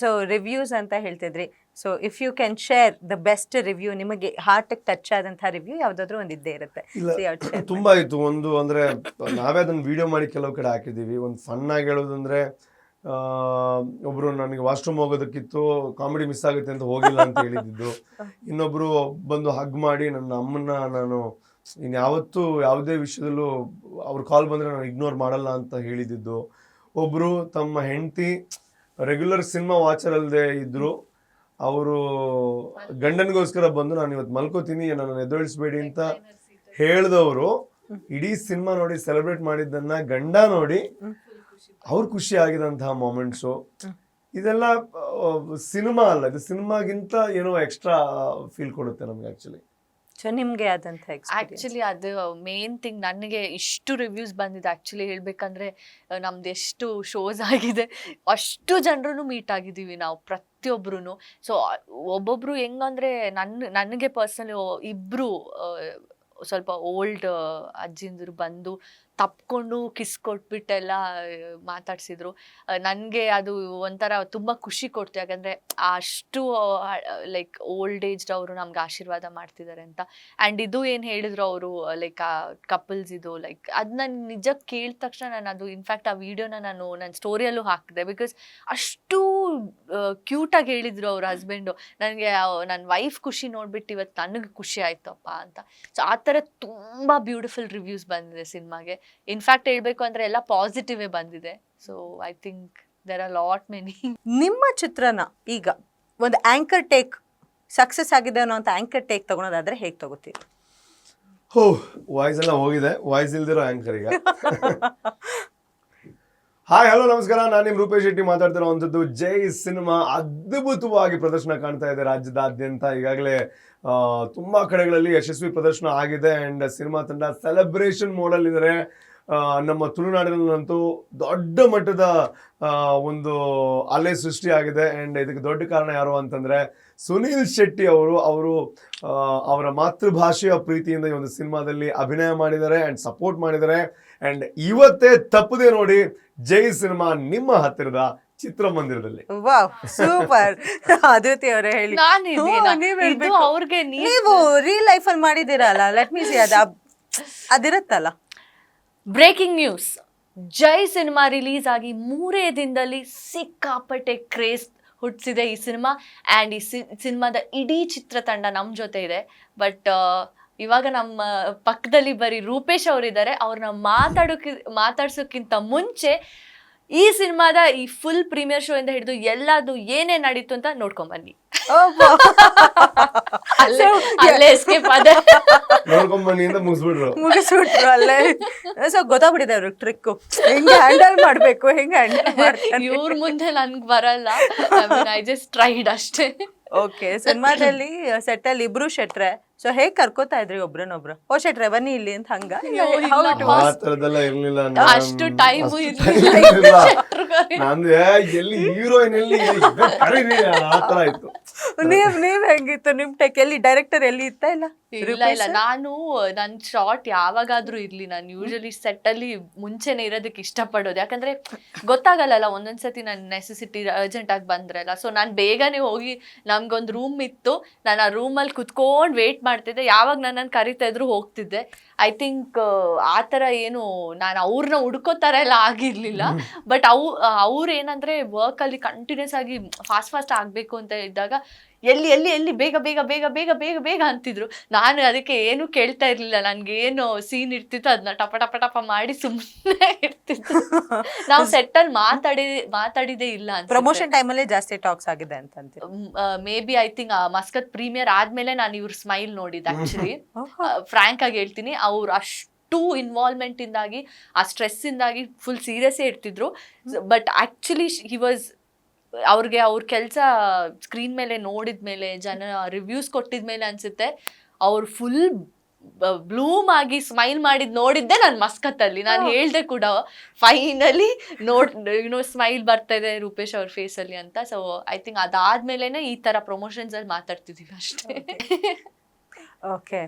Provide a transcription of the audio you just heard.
So reviews ಅಂತ ಹೇಳ್ತಿದ್ರಿ. So if you can share the best review ನಿಮಗೆ heart touch ಆದಂತಹ review ಯಾವ್ದಾದ್ರು ಒಂದು ಇದ್ದೇ ಇರುತ್ತೆ ತುಂಬಾ ಇತ್ತು ಒಂದು ಅಂದ್ರೆ ನಾವೇ ಅದನ್ನ ವಿಡಿಯೋ ಮಾಡಿ ಕೆಲವು ಕಡೆ ಹಾಕಿದೀವಿ. ಒಂದು ಫನ್ ಆಗಿ ಹೇಳೋದಂದ್ರೆ ಒಬ್ರು ನನಗೆ ವಾಶ್ರೂಮ್ ಹೋಗೋದಕ್ಕಿತ್ತು ಕಾಮಿಡಿ ಮಿಸ್ ಆಗುತ್ತೆ ಅಂತ ಹೋಗಿಲ್ಲ ಅಂತ ಹೇಳಿದ್ದು. ಇನ್ನೊಬ್ರು ಬಂದು ಹಗ್ ಮಾಡಿ ನನ್ನ ಅಮ್ಮನ್ನ ನಾನು ಇನ್ಯಾವತ್ತೂ ಯಾವುದೇ ವಿಷಯದಲ್ಲೂ ಅವ್ರ ಕಾಲ್ ಬಂದ್ರೆ ನಾನು ಇಗ್ನೋರ್ ಮಾಡಲ್ಲ ಅಂತ ಹೇಳಿದ್ದು. ಒಬ್ರು ತಮ್ಮ ಹೆಂಡತಿ ರೆಗ್ಯುಲರ್ ಸಿನಿಮಾ ವಾಚರ್ ಅಲ್ಲದೆ ಇದ್ರು ಅವರು ಗಂಡನಿಗೋಸ್ಕರ ಬಂದು ನಾನು ಇವತ್ತು ಮಲ್ಕೋತೀನಿ ನನ್ನ ಎದುರಿಸ್ಬೇಡಿ ಅಂತ ಹೇಳಿದವರು. ಇಡೀ ಸಿನಿಮಾ ನೋಡಿ ಸೆಲೆಬ್ರೇಟ್ ಮಾಡಿದ್ದನ್ನ ಗಂಡ ನೋಡಿ ಅವ್ರು ಖುಷಿ ಆಗಿದಂತಹ ಮೊಮೆಂಟ್ಸು ಇದೆಲ್ಲ ಸಿನಿಮಾ ಅಲ್ಲ ಇದು ಸಿನಿಮಾಗಿಂತ ಏನೋ ಎಕ್ಸ್ಟ್ರಾ ಫೀಲ್ ಕೊಡುತ್ತೆ ನಮ್ಗೆ ಆಕ್ಚುಲಿ ಸೊ ನಿಮಗೆ ಆದಂಥ ಆ್ಯಕ್ಚುಲಿ ಅದು ಮೇನ್ ಥಿಂಗ್ ನನಗೆ ಇಷ್ಟು ರಿವ್ಯೂಸ್ ಬಂದಿದೆ. ಆ್ಯಕ್ಚುಲಿ ಹೇಳ್ಬೇಕಂದ್ರೆ ಆ, ನಮ್ದು ಎಷ್ಟು ಶೋಸ್ ಆಗಿದೆ. ಅಷ್ಟು ಜನರನ್ನು ಮೀಟ್ ಆಗಿದ್ದೀವಿ ನಾವು ಪ್ರತಿಯೊಬ್ರು ಸೊ ಒಬ್ಬೊಬ್ರು ಹೆಂಗಂದ್ರೆ ನನ್ನ ನನಗೆ ಪರ್ಸನಲಿ ಇಬ್ರು ಸ್ವಲ್ಪ ಓಲ್ಡ್ ಅಜ್ಜಿಂದರು ಬಂದು ತಪ್ಕೊಂಡು ಕಿಸ್ ಕೊಟ್ಬಿಟ್ಟೆಲ್ಲ ಮಾತಾಡ್ಸಿದ್ರು. ನನಗೆ ಅದು ಒಂಥರ ತುಂಬ ಖುಷಿ ಕೊಡ್ತು. ಯಾಕಂದರೆ ಅಷ್ಟು ಲೈಕ್ ಓಲ್ಡ್ ಏಜ್ಡ್ ಅವರು ನಮ್ಗೆ ಆಶೀರ್ವಾದ ಮಾಡ್ತಿದ್ದಾರೆ ಅಂತ. ಆ್ಯಂಡ್ ಇದು ಏನು ಹೇಳಿದ್ರು ಅವರು ಲೈಕ್ ಆ ಕಪಲ್ಸ್ ಇದು ಲೈಕ್ ಅದು ನಾನು ನಿಜ ಕೇಳಿದ ತಕ್ಷಣ ನಾನು ಅದು ಇನ್ಫ್ಯಾಕ್ಟ್ ಆ ವಿಡಿಯೋನ ನಾನು ನನ್ನ ಸ್ಟೋರಿಯಲ್ಲೂ ಹಾಕಿದೆ. ಬಿಕಾಸ್ ಅಷ್ಟು ಕ್ಯೂಟಾಗಿ ಹೇಳಿದ್ರು ಅವ್ರ ಹಸ್ಬೆಂಡು ನನಗೆ ನನ್ನ ವೈಫ್ ಖುಷಿ ನೋಡ್ಬಿಟ್ಟು ಇವತ್ತು ನನಗೆ ಖುಷಿ ಆಯ್ತಪ್ಪ ಅಂತ. ಸೊ ಆ ಥರ ತುಂಬ ಬ್ಯೂಟಿಫುಲ್ ರಿವ್ಯೂಸ್ ಬಂದಿದೆ ಸಿನಿಮಾಗೆ. ಇನ್ಫ್ಯಾಕ್ಟ್ ಹೇಳ್ಬೇಕು ಅಂದ್ರೆ ಎಲ್ಲ ಪಾಸಿಟಿವೇ ಬಂದಿದೆ. So I think there are lot many ನಿಮ್ಮ ಚಿತ್ರನ ಈಗ ಒಂದು ಆಂಕರ್ ಟೇಕ್ ಸಕ್ಸಸ್ ಆಗಿದೆ ಅನ್ನೋ ಅಂತ ಆಂಕರ್ ಟೇಕ್ ತಗೊಳೋದಾದ್ರೆ ಹೇಗೆ ತಗೋತೀರಿ? ಹೋ ವಾಯ್ಸ್ ಎಲ್ಲ ಹೋಗಿದೆ. ವಾಯ್ಸ್ ಇಲ್ದಿರೋ ಆಂಕರ್ ಈಗ. ಹಾಯ್ ಹಲೋ ನಮಸ್ಕಾರ. ನಾನು ನಿಮ್ಮ ರೂಪೇಶ್ ಶೆಟ್ಟಿ ಮಾತಾಡ್ತಿರೋ ಅಂಥದ್ದು ಜೈ ಸಿನಿಮಾ. ಅದ್ಭುತವಾಗಿ ಪ್ರದರ್ಶನ ಕಾಣ್ತಾ ಇದೆ ರಾಜ್ಯದಾದ್ಯಂತ. ಈಗಾಗಲೇ ತುಂಬ ಕಡೆಗಳಲ್ಲಿ ಯಶಸ್ವಿ ಪ್ರದರ್ಶನ ಆಗಿದೆ ಅಂಡ್ ಸಿನಿಮಾ ತಂಡ ಸೆಲೆಬ್ರೇಷನ್ ಮೋಡಲ್ಲಿದ್ದಾರೆ ನಮ್ಮ ತುಳುನಾಡಿನಲ್ಲಂತೂ ದೊಡ್ಡ ಮಟ್ಟದ ಒಂದು ಅಲೆ ಸೃಷ್ಟಿಯಾಗಿದೆ ಆ್ಯಂಡ್ ಇದಕ್ಕೆ ದೊಡ್ಡ ಕಾರಣ ಯಾರು ಅಂತಂದರೆ ಸುನೀಲ್ ಶೆಟ್ಟಿ ಅವರು. ಅವರು ಅವರ ಮಾತೃಭಾಷೆಯ ಪ್ರೀತಿಯಿಂದ ಈ ಒಂದು ಸಿನಿಮಾದಲ್ಲಿ ಅಭಿನಯ ಮಾಡಿದ್ದಾರೆ ಆ್ಯಂಡ್ ಸಪೋರ್ಟ್ ಮಾಡಿದ್ದಾರೆ. ಅಂಡ್ ಇವತ್ತೇ ತಪ್ಪದೆ ನೋಡಿ ಜೈ ಸಿನಿಮಾ ನಿಮ್ಮ ಹತ್ತಿರದ ಚಿತ್ರಮಂದಿರದಲ್ಲಿ. ವಾವ್ ಸೂಪರ್ ಅದೃತಿ ಅವರೇ ಹೇಳಿ. ನಾನು ಹ್ಞೂ, ನೀವ್ ಇದು. ಅವ್ರಿಗೆ ನೀವು ರೀಲ್ ಲೈಫ್ ಅಲ್ಲಿ ಮಾಡಿದಿರಲ್ಲ ಲೆಟ್ ಮೀ ಸಿ ಅದ. ಅದಿರುತ್ತಲ್ಲ? Breaking news Jai cinema release ಆಗಿ ಮೂರೇ ದಿನದಲ್ಲಿ ಸಿಕ್ಕಾಪಟ್ಟೆ ಕ್ರೇಸ್ ಹುಟ್ಟಿಸಿದೆ ಈ ಸಿನಿಮಾ. ಆ್ಯಂಡ್ ಈ ಸಿನಿಮಾದ ಇಡೀ ಚಿತ್ರತಂಡ ನಮ್ಮ ಜೊತೆ ಇದೆ. ಬಟ್ ಇವಾಗ ನಮ್ಮ ಪಕ್ಕದಲ್ಲಿ ಬರೀ ರೂಪೇಶ್ ಅವರಿದ್ದಾರೆ. ಅವ್ರನ್ನ ಮಾತಾಡೋಕೆ ಮಾತಾಡ್ಸೋಕ್ಕಿಂತ ಮುಂಚೆ ಈ ಸಿನಿಮಾದ ಈ ಫುಲ್ ಪ್ರೀಮಿಯರ್ ಶೋ ಇಂದ ಹಿಡಿದು ಎಲ್ಲಾದು ಏನೇ ನಡೀತು ಅಂತ ನೋಡ್ಕೊಂಡ್ ಬನ್ನಿ. ಅಲ್ಲೇ ಎಸ್ಕೇಪ್ ಆದ. ಮುಗಿಸ್ಬಿಟ್ರು. ಮುಗಿಸ್ಬಿಟ್ರು ಅಲ್ಲೇ. ಸೊ ಗೊತ್ತಾಗ್ಬಿಟ್ಟಿದೆ ಅವ್ರಿಗೆ ಟ್ರಿಕ್ ಹೆಂಗೆ ಹ್ಯಾಂಡಲ್ ಮಾಡ್ಬೇಕು ಹೆಂಗೆ ಹ್ಯಾಂಡಲ್ ಮಾಡ್ತಾರೆ. ಇವ್ರ ಮುಂದೆ ನನ್ಗೆ ಬರಲ್ಲ. ಐ ಜಸ್ಟ್ ಟ್ರೈಡ್ ಅಷ್ಟೇ. ಓಕೆ ಸಿನಿಮಾದಲ್ಲಿ ಸೆಟ್ ಅಲ್ಲಿ ಇಬ್ರು ಶೆಟ್ರೆ. ಸೊ ಹೇಗ್ ಕರ್ಕೋತಾ ಇದ್ರಿ ಒಬ್ರನ್ನೊಬ್ರು? ಓ ಶೆಟ್ರೆ ಬನ್ನಿ ಇಲ್ಲಿ ಅಂತ ಹಂಗ. ಆ ಅಷ್ಟು ಟೈಮ್ ಅಷ್ಟು ಇರ್ಲಿಲ್ಲ. time ಇರ್ಲಿಲ್ಲ. ನಂದು ಏ, ಎಲ್ಲಿ ಹೀರೋಯಿನ್ ಎಲ್ಲಿ? ಕರೀರಿ ಆ ತರ ಇತ್ತು. ನೀವ್ ನೀವ್ ಹೆಂಗಿತ್ತು? ನಿಮ್ ಟೆಕ್ ಎಲ್ಲಿ ಡೈರೆಕ್ಟರ್ ಎಲ್ಲಿ ಇತ್ತಾ ಇಲ್ಲ? ಇಲ್ಲ ಇಲ್ಲ. ನಾನು ನನ್ ಶಾರ್ಟ್ ಯಾವಾಗಾದ್ರೂ ಇರ್ಲಿ. ನಾನು ಯೂಶಲಿ ಸೆಟ್ ಅಲ್ಲಿ ಮುಂಚೆನೆ ಇರೋದಕ್ಕೆ ಇಷ್ಟಪಡೋದು. ಯಾಕಂದ್ರೆ ಗೊತ್ತಾಗಲ್ಲ ಒಂದೊಂದ್ಸತಿ ನನ್ ನೆಸೆಸಿಟಿ ಅರ್ಜೆಂಟ್ ಆಗಿ ಬಂದ್ರಲ್ಲ. ಸೊ ನಾನು ಬೇಗನೆ ಹೋಗಿ ನಮ್ಗೊಂದು ರೂಮ್ ಇತ್ತು. ನಾನು ಆ ರೂಮಲ್ಲಿ ಕುತ್ಕೊಂಡು ವೇಟ್ ಮಾಡ್ತಿದ್ದೆ. ಯಾವಾಗ ನನ್ನನ್ನು ಕರಿತಾ ಇದ್ರು ಹೋಗ್ತಿದ್ದೆ. ಐ ಥಿಂಕ್ ಆ ಥರ ಏನು ನಾನು ಅವ್ರನ್ನ ಹುಡ್ಕೋತಾರ ಎಲ್ಲ ಆಗಿರ್ಲಿಲ್ಲ. ಬಟ್ ಅವು ಅವ್ರು ಏನಂದ್ರೆ ವರ್ಕ್ ಅಲ್ಲಿ ಕಂಟಿನ್ಯೂಸ್ ಆಗಿ ಫಾಸ್ಟ್ ಫಾಸ್ಟ್ ಆಗ್ಬೇಕು ಅಂತ ಇದ್ದಾಗ ಎಲ್ಲಿ ಎಲ್ಲಿ ಎಲ್ಲಿ ಬೇಗ ಬೇಗ ಬೇಗ ಬೇಗ ಬೇಗ ಬೇಗ ಅಂತಿದ್ರು. ನಾನು ಅದಕ್ಕೆ ಏನು ಕೇಳ್ತಾ ಇರ್ಲಿಲ್ಲ. ನನ್ಗೆ ಏನು ಸೀನ್ ಇರ್ತಿತ್ತು ಅದನ್ನ ಟಪ ಟಪ ಟಪ ಮಾಡಿ ಸುಮ್ಮನೆ ಇರ್ತಿತ್ತು. ನಾವು ಸೆಟ್ ಅಲ್ಲಿ ಮಾತಾಡಿ ಮಾತಾಡಿದೆ ಇಲ್ಲ ಅಂತ ಪ್ರಮೋಷನ್ ಟೈಮಲ್ಲೇ ಜಾಸ್ತಿ ಟಾಕ್ಸ್ ಆಗಿದೆ ಅಂತ maybe I think Muscat premiere ಆದ್ಮೇಲೆ ನಾನು ಇವ್ರ ಸ್ಮೈಲ್ ನೋಡಿದ್ದು ಆಕ್ಚುಲಿ ಫ್ರಾಂಕ್ ಆಗಿ ಹೇಳ್ತೀನಿ. ಅವ್ರು ಅಷ್ಟು ಇನ್ವಾಲ್ವ್ಮೆಂಟ್ ಇಂದಾಗಿ ಆ ಸ್ಟ್ರೆಸ್ ಇಂದಾಗಿ ಫುಲ್ ಸೀರಿಯಸ್ ಇರ್ತಿದ್ರು. ಬಟ್ ಆಕ್ಚುಲಿ ಹಿ ವಾಸ್ ಅವ್ರಿಗೆ ಅವ್ರ ಕೆಲಸ ಸ್ಕ್ರೀನ್ ಮೇಲೆ ನೋಡಿದ ಮೇಲೆ ಜನ ರಿವ್ಯೂಸ್ ಕೊಟ್ಟಿದ ಮೇಲೆ ಅನ್ಸುತ್ತೆ. ಅವ್ರು ಫುಲ್ ಬ್ಲೂಮ್ ಆಗಿ ಸ್ಮೈಲ್ ಮಾಡಿದ್ ನೋಡಿದ್ದೆ ನಾನು ಮಸ್ಕತ್ತಲ್ಲಿ. ನಾನು. ಹೇಳ್ದೆ ಕೂಡ ಫೈನಲಿ ನೋಡ್ ಯುನೋ ಸ್ಮೈಲ್ ಬರ್ತಾ ಇದೆ ರೂಪೇಶ್ ಅವ್ರ ಫೇಸ್ ಅಲ್ಲಿ ಅಂತ. ಸೊ ಐ ಥಿಂಕ್ ಅದಾದ್ಮೇಲೆನೆ ಈ ತರ ಪ್ರಮೋಷನ್ಸ್ ಅಲ್ಲಿ ಮಾತಾಡ್ತಿದೀವಿ ಅಷ್ಟೇ. ಓಕೆ